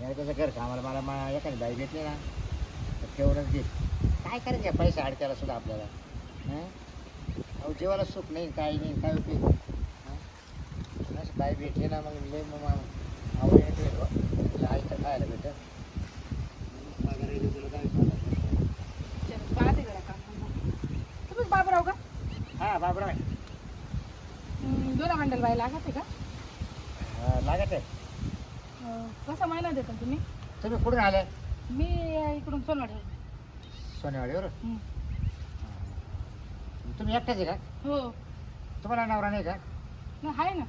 या त्याचं घर कामाला मला मा एखादी बाई भेटली ना तर तेवढंच घे काय करायचं या पैसे अडक्याला सुद्धा आपल्याला हं? अहो जीवाला सुख नाही काही नाही काय उपयोग हं? अशी बाई भेटली ना मग लय मग आवड येते बुवा. तिला आईचं खायला भेटत तुला काय पाहते काकांना. तुम्हीच बाबराव का हा बाबरा हम्म, दोन मंडल बाई लागत आहे का लागत आहे अं, देता तुम्ही? तुम्ही कुठून आले मी इकडून सोनवाडी सोनेवाडीवर. तुम्ही एकटेच आहे का? हो. तुम्हाला नवरा नाही का? नाही आहे ना.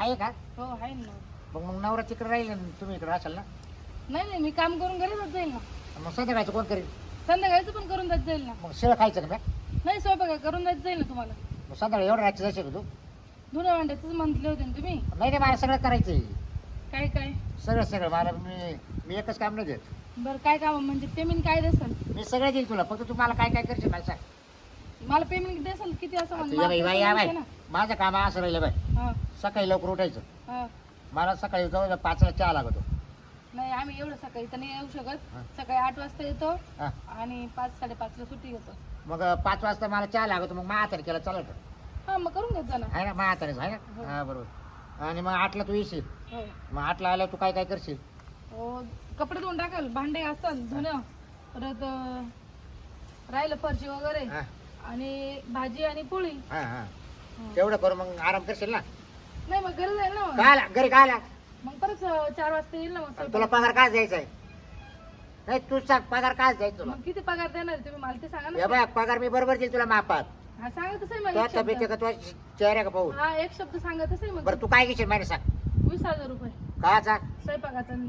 आहे का? हो आहे ना. मग मग नवरा तिकडे राहील आणि तुम्ही इकडे असाल ना? नाही नाही मी काम करून घरी जात जाईल ना. मग संध्याकाळचं कोण करेल संध्याकाळचं पण करून जात जाईल ना. मग शिळ खायचं का मग? नाही स्वयंपाक करून जात जाईल ना तुम्हाला. मग संध्याकाळी एवढं रात्री जायचं का तू? धुण्या भांड्याचंच म्हटले होते ना तुम्ही. नाही नाही मला सगळं करायचं आहे. काय काय? सगळं सगळं. मला मी मी एकच काम नाही देत. बरं काय काम? म्हणजे पेमेंट काय देसाल? मी सगळं देईल तुला. फक्त तू मला काय काय करशील मला सांग. मला पेमेंट देसाल किती असं आता म्हणजे ये बाई बाई या बाई. ना. माझं काम असं राहिलं बाई. हा. सकाळी लवकर उठायचं. हा. मला सकाळी जवळ पाचला चहा लागतो. नाही आम्ही एवढं सकाळी तर नाही येऊ शकत. हा. सकाळी आठ वाजता येतो हा. आणि पाच साडेपाचला सुट्टी घेतो. मग पाच वाजता मला चहा लागतो. मग मा हाताने केला चालत हा मग करून घेत जा ना. आहे ना मा हातानेच आहे हो. ना हा बरोबर. आणि मग आठला तू येशील. हो. मग आठला आल्यावर तू काय काय करशील? हो कपडे धुवून टाकाल भांडे असतात धुणं परत अं, राहिलं फरशी वगैरे हा. आणि भाजी आणि पोळी. हा हा. हं. तेवढं करू मग आराम करशील ना? नाही मग घरी जाईल ना मग. काय आला? घरी काय आला? मग परत अं, चार वाजता येईल ना मग आणि स्वयंपाक. तुला पगार काय द्यायचा आहे? नाही तू सांग पगार काय द्यायचा तुला? मग किती पगार देणार आहे तुम्ही? मला ते सांगा हे ना बघ पगार मी बरोबर देईल तुला मापात हा सांगा तसं आहे मग तुला एक तब्येत शब्द. का तुला चेहऱ्या का पाहू. हा एक शब्द सांगा तसं आहे मग बरं तू काय घेशील माहिती सांग. वीस हजार रुपये. काचा स्वयंपाकाचं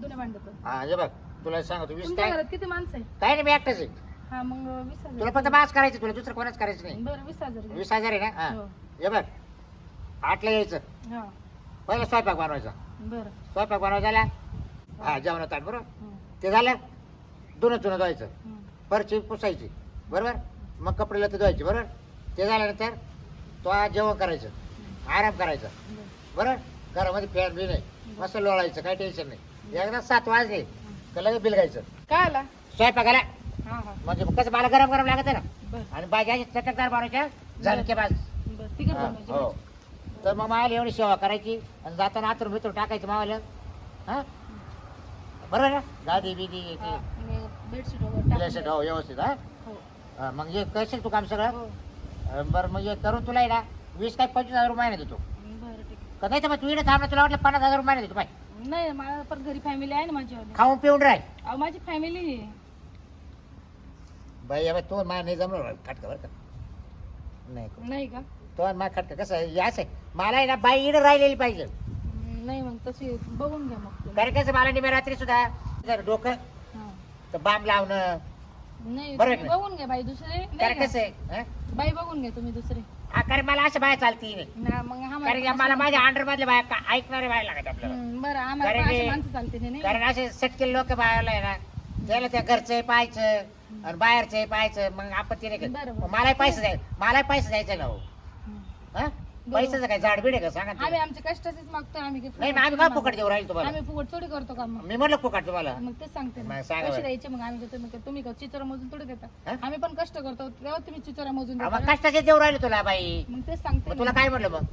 धुण्या भांड्याचं हा हे बघ. तुला सांगतो वीस तुमच्या काय घरात किती माणसं आहे काय नाही मी एकटाच आहे. हा मग वीस तुला हजार फक्त मास करायचं तुला दुसरं कोणाच करायचं नाही. बरं वीस हजार. वीस हजार आहे ना? हा. हो. हे बघ. आठला यायचं. हा. पहिला स्वयंपाक बनवायचा. बरं. स्वयंपाक बनवायचा झाला. हा जेवणात ताट बरोबर? हं, ते झालं. दोन चुनं धुवायचं. हं. फरची पुसायची. बरोबर? मग कपडे लते धुवायचे बरोबर? ते झाल्यानंतर तो जेवण करायचं. आराम करायचा. बरं. बरोबर? घरामध्ये फॅन बी नाही मस्त लोळायचं काही टेन्शन नाही. एकदा सात वाजले का लगेच बिल घ्यायचं. काय आला? स्वयंपाकाला हा हा. म्हणजे कसं मला गरम गरम लागत आहे ना. बरं. आणि भाज्या चटकदार बनवायच्या झालं बाज बरं हा, हो. तर मग मावाला एवढी सेवा करायची आणि जाताना आतून भितून टाकायचं मावाला. हा? बरोबर ना? गादी बिदी ते. बेडशीट वगैरे हो व्यवस्थित हा? हो. हा, मग हे करशील तू काम सगळं? हो. अं, बरं मग हे करून तुला आहे ना वीस काय पंचवीस हजार रुपये महिना देतो. का? नाही तर मग तू इकडे थांबला तुला वाटलं पन्नास हजार रुपये देतो पाय. नाही मला पण घरी फॅमिली आहे ना माझ्यावाली. खाऊन पिऊन राह अहो माझी फॅमिली बाई बाई तो मा नाही जमलं खटका बरं का? नाही नाही का? तो मा खटका कसं आहे? याच आहे. मला आहे ना बाई इकडे राहिलेली पाहिजे. नाही मग तशी बघून घ्या मग. कारण कसं मला निम्या रात्री सुद्धा जर डोकं हा. तर बाम लावणं. नाही? बघून घ्या बाई दुसरे नाही कारण? कसं आहे? बाई बघून घ्या तुम्ही दुसरे. कारण मला असं बाया चालती नाही. ना मग आम्हाला कारण की पण मला अशी- माझ्या अंडर मधल्या बाया का- ऐकणारे बाया लागत आपल्याला. हम्म, बरं आम्हाला कारण पण अशी की- माणसं चालते ते नाही. कारण असे सटकेल लोक बायाला आहे ना त्याला त्या घरचं पाहायचं आणि बाहेरचं पाहायचं मग आपण तिने बरोबर. मलाही पैसे द्यायचं मलाही पैसे द्यायचे ना हो. हम्म. हा? पैशाचं काय झाड बिड आहे का? सांगा ना आम्ही तुम्ही. आमच्या कष्टाचीच मागतो आम्ही काही नाही मग फुकट आम्ही काय फुकट देऊ राहील तुम्हाला? आम्ही फुकट थोडी करतो का मग? मी म्हटलं फुकट तुम्हाला. मग तेच सांगते ना. मग सांगा बरं. द्यायचे मग आम्ही देतो मग तुम्ही चिचोरा मोजून थोडी देता? हा? आम्ही पण कष्ट करतो तेव्हा तुम्ही चिचोरा मोजून देता मग ना. कष्टाचे देऊ राहिले तुला बाई. मग तेच सांगते मग ना. तुला काय म्हटलं मग?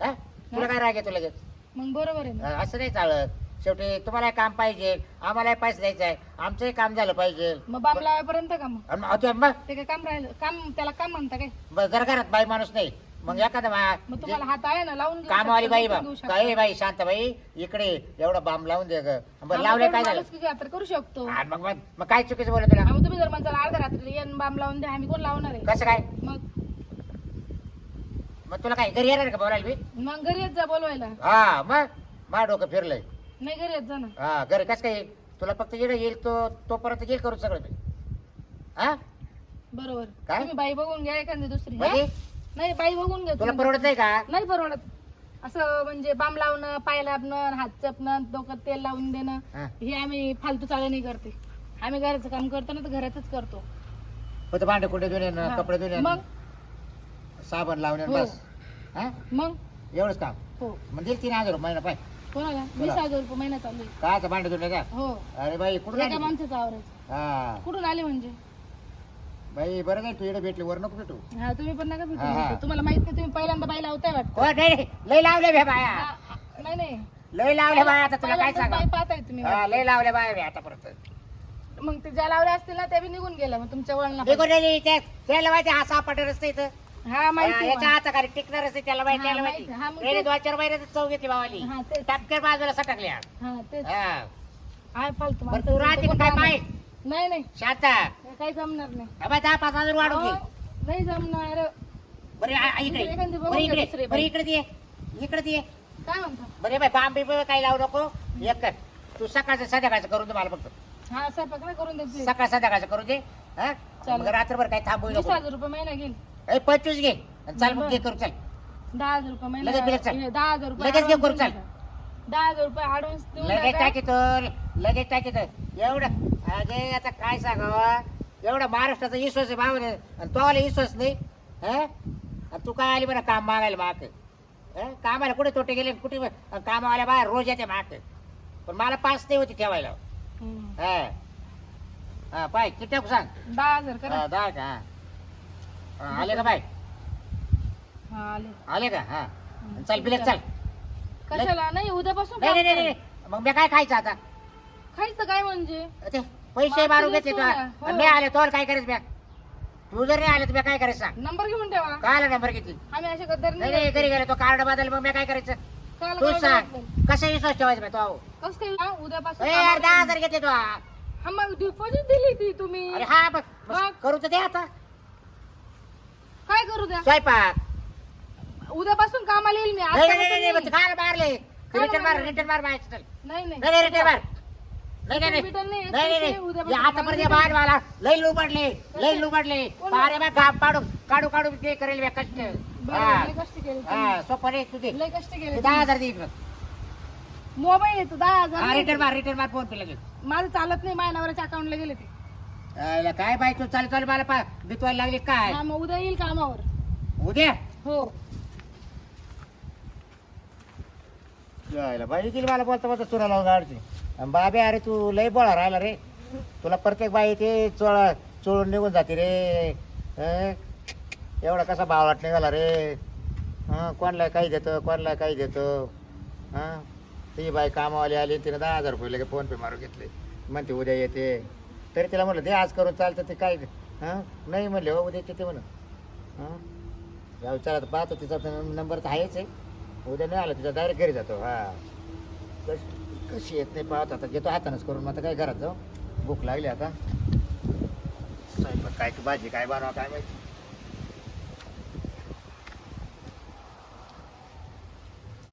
हा? तुला काय राग येतो लगेच? मग बरोबर आहे ना. असं नाही चालत. शेवटी तुम्हाला काम पाहिजे आम्हाला पैसे द्यायचा आहे आमचंही काम झालं पाहिजे. मग बाप लावायपर्यंत का मग? आणि मग मग. ते काय काम राहिलं? काम त्याला काम म्हणता काय? जर घरात बाई माणूस नाही. मग एखादा मग तुम्हाला हात आहे ना लावून घेऊ कामवाली शकता, बाई बा घेऊ शकता. काय बाई शांत बाई इकडे एवढा बांब लावून दे ग. बरं आम्ही लावले काय झालं? करू शकतो? मग मग मग काय चुकीचं बोलत तुला आम्ही तुम्ही जर म्हणताल अर्ध्या रात्री बाम लावून द्या आम्ही कोण लावणार आहे? कसं काय? मग? मग तुला काय घरी येणार का बोलायला मी मग घरी येत जा बोलवायला. हा मग? मा डोकं फिरलंय. नाही घरी येत जा ना. हा घरी कसं काय? येईल? तुला फक्त येणं येईल तो तोपर्यंत येईल करू सगळं मी. हा? बरोबर. काय? तुम्ही बाई बघून घ्या एखादी दुसरी हा? म्हणजे? नाही बाई बघून तुला तुम्ही. परवडत नाही का? नाही परवडत. असं म्हणजे बाम लावणं पाय लावणं हात चपणं डोक्यात तेल लावून देणं हा. हे आम्ही फालतू चाळे नाही करते. आम्ही घराचं काम करतो ना तर घरातच करतो. फक्त भांडे कुठे धुणे न हा. कपडे धुणे मग? साबण लावणे न हो. बस. हा? मग? एवढंच काम. हो. देईल तीन हजार रुपये महिना पाय. कोणाला? वीस हजार रुपये महिना चालू आहे. काच भांडे तुला का? हो. अरे बाई कुठून एका? माणसाचं आवरायचं हा. कुठून आले म्हणजे? बाई बरं नाही तू इकडे भेटली वर नको भेटू हा तुम्ही पण नका भेटू हा, हा. तुम्हाला माहीत नाही तुम्ही पहिल्यांदा बाई लावताय वाटतं हो नाही नाही. लय लावले बे बाया. नाही नाही लय लावले बाया आता तुला काय पहिल्यांदाच सांगा बाई पाहताय तुम्ही हा, लय लावले बाया बे आतापर्यंत मग ते ज्या लावल्या असतील ना त्या बी निघून गेल्या मग तुमच्या वळणा निघून गेली हा सापट रस्ते इथं हा हा, माहिती याच्या आहे हाताखाली टिकणार असते त्याला माहिती हा, त्याला माहिती. हा, मग. दोन चार महिन्यात चव घेतली बावाली हा तेच टपक्या बाजूला सटकली हा. हा तेच हा. आहे फालतू बरं माणसं. तू राहते का काय माहीत? नाही नाही. शांता. हे काही जमणार नाही. अबे दहा पाच हजार वाढून घे. अहो, नाही जमणार. बरं आ- आ, इकडे. एखादी बघून बरं घ्या इकडे. दुसरी बरं बाई. इकडे ये इकडे ये काय म्हणतो? बरे बाई बांबी बिंबी काही लावू नको. एक कर. तू सकाळचं संध्याकाळचं करून दे मला फक्त. हा स्वयंपाक नाही करून द्यायची सकाळ संध्याकाळचं करून दे हा? चालेल. मग रात्रभर काही थांबू वीस नको. हजार रुपये महिना घेईल ए पंचवीस घे. आणि चाल मग घे करू चल. दहा हजार रुपये महिना लगेच बिलच चाल. हे, दहा हजार रुपये लगेच घे advance करू देऊन चाल. टाका. दहा हजार रुपये ऍडव्हान्स देऊन लगेच टाका. टाकीतो लगेच टाकीतो एवढं. अगे आता काय सांगावं? एवढा महाराष्ट्राचा विश्वास आहे भाव आणि तो आला विश्वास नाही हा? आणि तू काय आली बरं काम मागायला माग? कामाला कुठे तोटे गेले कुठे कामावाल्या बाहेर रोज येते माग? पण मला पाच नाही होती ठेवायला. हा? हा पाय किती सांग? दहा हजार करा. हा, दहा का? हा, आले का बाय? हा आले. आले का? हा. चल बिलेक चल. कशाला? नाही. उद्यापासून नाही काम नाही नाही करा. नाही. मग मी काय खायचं आता? खायचं काय म्हणजे? ते पैसे मारून घेतले तुला. हो. मी आले तो काय करायचं बॅग तू जर नाही आले तर मी काय करायचं सांग? नंबर घेऊन ठेवा. काय नंबर किती आम्ही असे गद्दार नाही नाही नाही घरी गेले तो कार्ड बदल मग मी काय करायचं? काल तू काय सांग कसा विश्वास ठेवायचा तो? अहो? कसं काय? हा, उद्यापासून ए, यार कामावर दहा. हजार घेतले तो. हा मग डिपॉझिट दिली ती तुम्ही. हा बघ? करू तर दे आता. काय करू द्या? स्वयंपाक. उद्यापासून कामाला येईल मी. नाही आता नाही नाही, नाही नाही. मग काय मारले? रिटर्न मार मारले? रिटर्न मार चल. नाही. नाही नाही रिटर्न मार. नाही नाही नाही? रिटर्न नाही, नाही नाही पैसे नाही. उद्यापासून हे आतापर्यंत मागून बाहेर मला लई लुबडले लई लुबडले कोण? बा गाप काढू काढू काढू ते करेल बे कष्ट. बरं, हा. लय कष्ट केले हा तुम्ही. सोपं नाही तुझे. लय कष्ट केले दहा हजार दे इकडं. मोबाईल येतो दहा हा हजार रिटर्न मार रिटर्न मार फोन पे लगेच. माझं चालत नाही माझ्या नवऱ्याच्या अकाउंटला गेले ते. काय बाई तू चालू चालू मला पा बितवायला लागली काय? हा मग उद्या येईल कामावर. उद्या? हो. यायला बाई गेली मला बोलता बोलता चुरा लावून गाडची आणि बाबे अरे तू लय बोळा राहिला रे. तुला प्रत्येक बाई ते चोळा चोळून निघून जाते रे. एवढा कसा भावलाट निघाला रे. हां कोणला काही देतो कोणला काही देतो. हां ती बाई कामावाली आली तिने दहा हजार रुपये लगे फोन पे मारून घेतले. म्हणते उद्या येते. तरी तिला म्हणलं दे आज करून चालतं ते काय? हां नाही म्हणले हो उद्या येते म्हणून. हां या विचारात पाहतो तिचा नंबर तर आहेच आहे. उद्या नाही आला तिचा डायरेक्ट घरी जातो. हा. कशी कशी येत नाही पाहत आता. घेतो हातानच करून. मग आता काय घरात जाऊ? भूक लागली आता. स्वयंपाक काय भाजी काय बनवा काय माहिती?